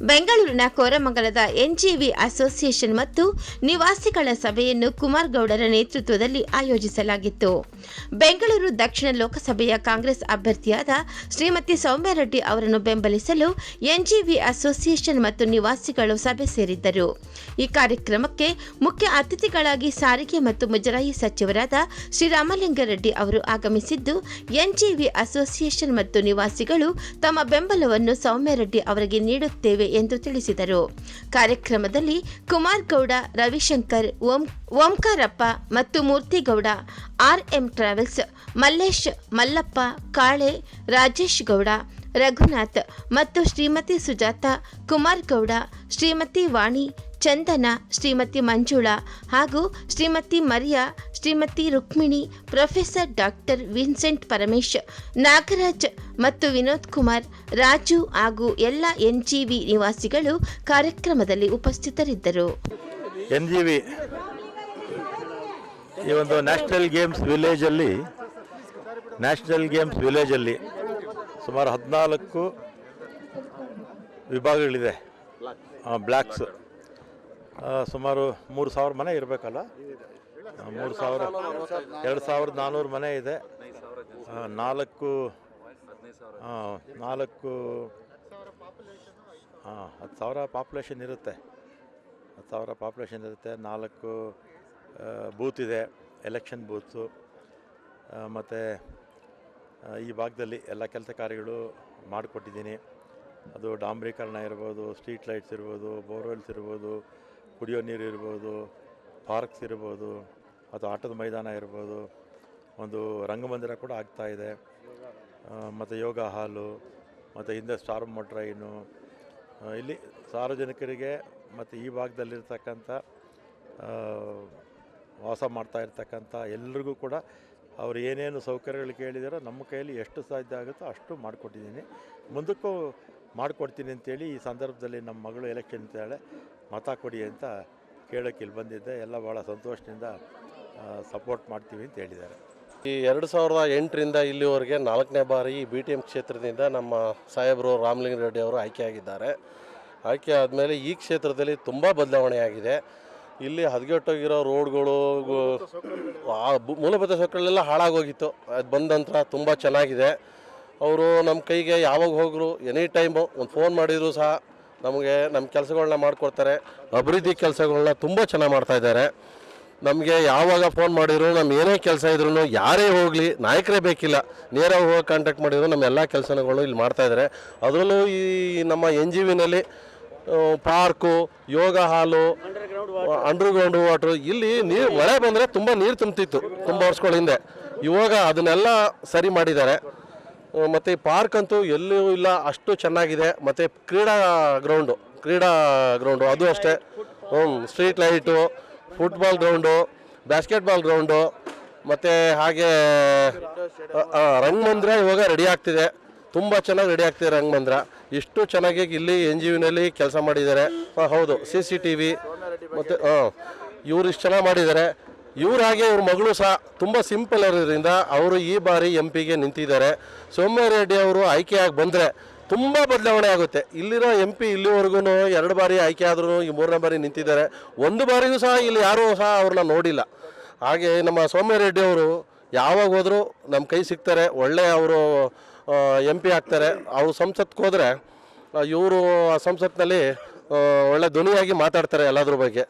ಬೆಂಗಳೂರಿನ ಕೋರಮಂಗಲದ ಎನ್ಜಿವಿ ಅಸೋಸಿಯೇಷನ್ ಮತ್ತು ನಿವಾಸಿಗಳ ಸಭೆಯನ್ನು ಕುಮಾರ್ ಗೌಡರ ನೇತೃತ್ವದಲ್ಲಿ ಆಯೋಜಿಸಲಾಗಿತ್ತು. ಬೆಂಗಳೂರು ದಕ್ಷಿಣ ಲೋಕಸಭೆಯ ಕಾಂಗ್ರೆಸ್ ಅಭ್ಯರ್ಥಿಯಾದ ಶ್ರೀಮತಿ ಸೌಮ್ಯ ರೆಡ್ಡಿ ಅವರನ್ನು ಬೆಂಬಲಿಸಲು ಎನ್ಜಿವಿ ಅಸೋಸಿಯೇಷನ್ ಮತ್ತು ನಿವಾಸಿಗಳು ಸಭೆ ಸೇರಿದ್ದರು. ಈ ಕಾರ್ಯಕ್ರಮಕ್ಕೆ ಮುಖ್ಯ ಅತಿಥಿಗಳಾಗಿ ಸಾರಿಗೆ ಮತ್ತು ಮುಜರಾಯಿ ಸಚಿವರಾದ ಶ್ರೀರಾಮಲಿಂಗಾರೆಡ್ಡಿ ಅವರು ಆಗಮಿಸಿದ್ದು, ಎನ್ಜಿವಿ ಅಸೋಸಿಯೇಷನ್ ಮತ್ತು ನಿವಾಸಿಗಳು ತಮ್ಮ ಬೆಂಬಲವನ್ನು ಸೌಮ್ಯ ರೆಡ್ಡಿ ಅವರಿಗೆ ನೀಡುತ್ತೇವೆ ಎಂದು ತಿಳಿಸಿದರು. ಕಾರ್ಯಕ್ರಮದಲ್ಲಿ ಕುಮಾರ್ ಗೌಡ ರವಿಶಂಕರ್, ಓಂ, ಓಂಕಾರಪ್ಪ ಮತ್ತು ಮೂರ್ತಿಗೌಡ ಆರ್ಎಂ ಟ್ರಾವೆಲ್ಸ್ ಮಲ್ಲೇಶ್ ಮಲ್ಲಪ್ಪ ಕಾಳೆ ರಾಜೇಶ್ ಗೌಡ ರಘುನಾಥ್ ಮತ್ತು ಶ್ರೀಮತಿ ಸುಜಾತ ಕುಮಾರ್ ಗೌಡ ಶ್ರೀಮತಿ ವಾಣಿ ಚಂದನ ಶ್ರೀಮತಿ ಮಂಜುಳ ಹಾಗೂ Shrimati Maria Shrimati Rukmini professor doctor Vincent Paramesh Nagaraj ಮತ್ತು ವಿನೋದ್ ಕುಮಾರ್ ರಾಜು ಹಾಗೂ ಎಲ್ಲ ಎನ್ಜಿವಿ ನಿವಾಸಿಗಳು ಕಾರ್ಯಕ್ರಮದಲ್ಲಿ ಉಪಸ್ಥಿತರಿದ್ದರು. ಈ ಒಂದು ನ್ಯಾಷನಲ್ ಗೇಮ್ಸ್ ವಿಲೇಜಲ್ಲಿ ನ್ಯಾಷನಲ್ ಗೇಮ್ಸ್ ವಿಲೇಜಲ್ಲಿ ಸುಮಾರು ಹದಿನಾಲ್ಕು ವಿಭಾಗಗಳಿದೆ. ಬ್ಲ್ಯಾಕ್ಸ್ ಸುಮಾರು ಮೂರು ಸಾವಿರ ಮನೆ ಇರಬೇಕಲ್ಲ? ಮೂರು ಸಾವಿರ, ಎರಡು ಸಾವಿರದ ನಾನ್ನೂರು ಮನೆ ಇದೆ. ನಾಲ್ಕು ನಾಲ್ಕು ಹಾಂ ಹತ್ತು ಸಾವಿರ ಪಾಪ್ಯುಲೇಷನ್ ಇರುತ್ತೆ. ಹತ್ತು ಸಾವಿರ ಪಾಪ್ಯುಲೇಷನ್ ಇರುತ್ತೆ, ನಾಲ್ಕು ಬೂತ್ ಇದೆ ಎಲೆಕ್ಷನ್ ಬೂತು. ಮತ್ತು ಈ ಭಾಗದಲ್ಲಿ ಎಲ್ಲ ಕೆಲಸ ಕಾರ್ಯಗಳು ಮಾಡಿಕೊಟ್ಟಿದ್ದೀನಿ. ಅದು ಡಾಂಬ್ರೀಕರಣ ಇರ್ಬೋದು ಸ್ಟ್ರೀಟ್ ಲೈಟ್ಸ್ ಇರ್ಬೋದು, ಬೋರ್ವೆಲ್ಸ್ ಇರ್ಬೋದು, ಕುಡಿಯೋ ನೀರು ಇರ್ಬೋದು ಪಾರ್ಕ್ಸ್ ಇರ್ಬೋದು ಅಥವಾ ಆಟದ ಮೈದಾನ ಇರ್ಬೋದು, ಒಂದು ರಂಗಮಂದಿರ ಕೂಡ ಆಗ್ತಾ ಇದೆ. ಮತ್ತು ಯೋಗ ಹಾಲು, ಮತ್ತು ಹಿಂದೆ ಸ್ಟಾರ್ ಟ್ರೈನು ಇಲ್ಲಿ ಸಾರ್ವಜನಿಕರಿಗೆ ಮತ್ತು ಈ ಭಾಗದಲ್ಲಿರ್ತಕ್ಕಂಥ ವಾಸ ಮಾಡ್ತಾ ಇರ್ತಕ್ಕಂಥ ಎಲ್ರಿಗೂ ಕೂಡ ಅವ್ರು ಏನೇನು ಸೌಕರ್ಯಗಳು ಕೇಳಿದಾರೋ ನಮ್ಮ ಕೈಯಲ್ಲಿ ಎಷ್ಟು ಸಾಧ್ಯ ಆಗುತ್ತೋ ಅಷ್ಟು ಮಾಡಿಕೊಟ್ಟಿದ್ದೀನಿ. ಮುಂದಕ್ಕೂ ಮಾಡಿಕೊಡ್ತೀನಿ ಅಂತೇಳಿ ಈ ಸಂದರ್ಭದಲ್ಲಿ ನಮ್ಮ ಮಗಳು ಎಲೆಕ್ಷನ್ ಇದ್ದಾಳೆ ಮತ ಕೊಡಿ ಅಂತ ಕೇಳೋಕ್ಕೆ ಇಲ್ಲಿ ಬಂದಿದ್ದೆ. ಎಲ್ಲ ಭಾಳ ಸಂತೋಷದಿಂದ ಸಪೋರ್ಟ್ ಮಾಡ್ತೀವಿ ಅಂತ ಹೇಳಿದ್ದಾರೆ. ಈ ಎರಡು ಸಾವಿರದ ಎಂಟರಿಂದ ಇಲ್ಲಿವರೆಗೆ ನಾಲ್ಕನೇ ಬಾರಿ ಬಿ ಟಿ ಎಂ ಕ್ಷೇತ್ರದಿಂದ ನಮ್ಮ ಸಾಹೇಬರು ರಾಮಲಿಂಗ ರೆಡ್ಡಿ ಅವರು ಆಯ್ಕೆಯಾಗಿದ್ದಾರೆ ಆಯ್ಕೆ ಆದಮೇಲೆ ಈ ಕ್ಷೇತ್ರದಲ್ಲಿ ತುಂಬ ಬದಲಾವಣೆ ಆಗಿದೆ. ಇಲ್ಲಿ ಹದಗೆಟ್ಟೋಗಿರೋ ರೋಡ್ಗಳು ಆ ಮೂಲಭೂತ ಸೌಕರ್ಯಗಳೆಲ್ಲ ಹಾಳಾಗೋಗಿತ್ತು. ಅದು ಬಂದ ನಂತರ ತುಂಬ ಚೆನ್ನಾಗಿದೆ. ಅವರು ನಮ್ಮ ಕೈಗೆ ಯಾವಾಗ ಹೋಗರು ಎನಿ ಟೈಮು ಒಂದು ಫೋನ್ ಮಾಡಿದ್ರು ಸಹ ನಮಗೆ ನಮ್ಮ ಕೆಲಸಗಳನ್ನ ಮಾಡಿಕೊಡ್ತಾರೆ. ಅಭಿವೃದ್ಧಿ ಕೆಲಸಗಳನ್ನ ತುಂಬ ಚೆನ್ನಾಗಿ ಮಾಡ್ತಾಯಿದ್ದಾರೆ ನಮಗೆ ಯಾವಾಗ ಫೋನ್ ಮಾಡಿದ್ರು ನಮ್ಮ ಏನೇ ಕೆಲಸ ಇದ್ರೂ ಯಾರೇ ಹೋಗಲಿ, ನಾಯಕರೇ ಬೇಕಿಲ್ಲ. ನೇರವಾಗಿ ಹೋಗಿ ಕಾಂಟ್ಯಾಕ್ಟ್ ಮಾಡಿದ್ರು ನಮ್ಮ ಎಲ್ಲ ಕೆಲಸಗಳು ಇಲ್ಲಿ ಮಾಡ್ತಾಯಿದ್ದಾರೆ ಅದರಲ್ಲೂ ಈ ನಮ್ಮ N G ವಿನಲ್ಲಿ park, yoga hall underground water ಇಲ್ಲಿ ನೀರು ಮಳೆ ಬಂದರೆ ತುಂಬ ನೀರು ತುಂಬ್ತಿತ್ತು ತುಂಬ ವರ್ಷಗಳ ಹಿಂದೆ. ಇವಾಗ ಅದನ್ನೆಲ್ಲ ಸರಿ ಮಾಡಿದ್ದಾರೆ. ಮತ್ತು ಪಾರ್ಕ್ ಅಂತೂ ಎಲ್ಲೂ ಇಲ್ಲ, ಅಷ್ಟು ಚೆನ್ನಾಗಿದೆ. ಮತ್ತು ಕ್ರೀಡಾ ಗ್ರೌಂಡು ಕ್ರೀಡಾ ಗ್ರೌಂಡು ಅದು ಅಷ್ಟೇ. ಹ್ಞೂ street light football ground basketball ground ಮತ್ತು ಹಾಗೆ ರಂಗಮಂದಿರ ಇವಾಗ ರೆಡಿ ಆಗ್ತಿದೆ. ತುಂಬ ಚೆನ್ನಾಗಿ ರೆಡಿ ಆಗ್ತಿದೆ ರಂಗಮಂದಿರ. ಇಷ್ಟು ಚೆನ್ನಾಗಿ ಇಲ್ಲಿ ಎನ್ ಜಿ ಕೆಲಸ ಮಾಡಿದ್ದಾರೆ. ಹೌದು ಸಿ ಸಿ ಟಿ ವಿ ಮತ್ತು ಹಾಂ ಇವ್ರು ಇಷ್ಟು ಚೆನ್ನಾಗಿ ಮಾಡಿದ್ದಾರೆ ಇವ್ರ ಹಾಗೆ ಇವ್ರ ಮಗಳು ಸಹ ತುಂಬ ಸಿಂಪಲ್ ಇರೋದ್ರಿಂದ ಅವರು ಈ ಬಾರಿ ಎಂ ಪಿಗೆ ನಿಂತಿದ್ದಾರೆ. ಸೋಮ್ಯಾರೆಡ್ಡಿ ಅವರು ಆಯ್ಕೆಯಾಗಿ ಬಂದರೆ ತುಂಬ ಬದಲಾವಣೆ ಆಗುತ್ತೆ. ಇಲ್ಲಿರೋ ಎಂ ಪಿ ಇಲ್ಲಿವರೆಗೂ ಎರಡು ಬಾರಿ ಆಯ್ಕೆ ಆದ್ರೂ ಈ ಮೂರನೇ ಬಾರಿ ನಿಂತಿದ್ದಾರೆ. ಒಂದು ಬಾರಿಗೂ ಸಹ ಇಲ್ಲಿ ಯಾರೂ ಸಹ ಅವ್ರನ್ನ ನೋಡಿಲ್ಲ. ಹಾಗೆ ನಮ್ಮ ಸೌಮ್ಯ ರೆಡ್ಡಿ ಅವರು ಯಾವಾಗ ಹೋದರೂ ನಮ್ಮ ಕೈ ಸಿಗ್ತಾರೆ. ಒಳ್ಳೆ ಅವರು ಎಂ ಪಿ ಆಗ್ತಾರೆ. ಅವರು ಸಂಸತ್ಗೆ ಹೋದರೆ ಇವರು ಸಂಸತ್ನಲ್ಲಿ ಒಳ್ಳೆ ಧ್ವನಿಯಾಗಿ ಮಾತಾಡ್ತಾರೆ ಎಲ್ಲದ್ರ ಬಗ್ಗೆ.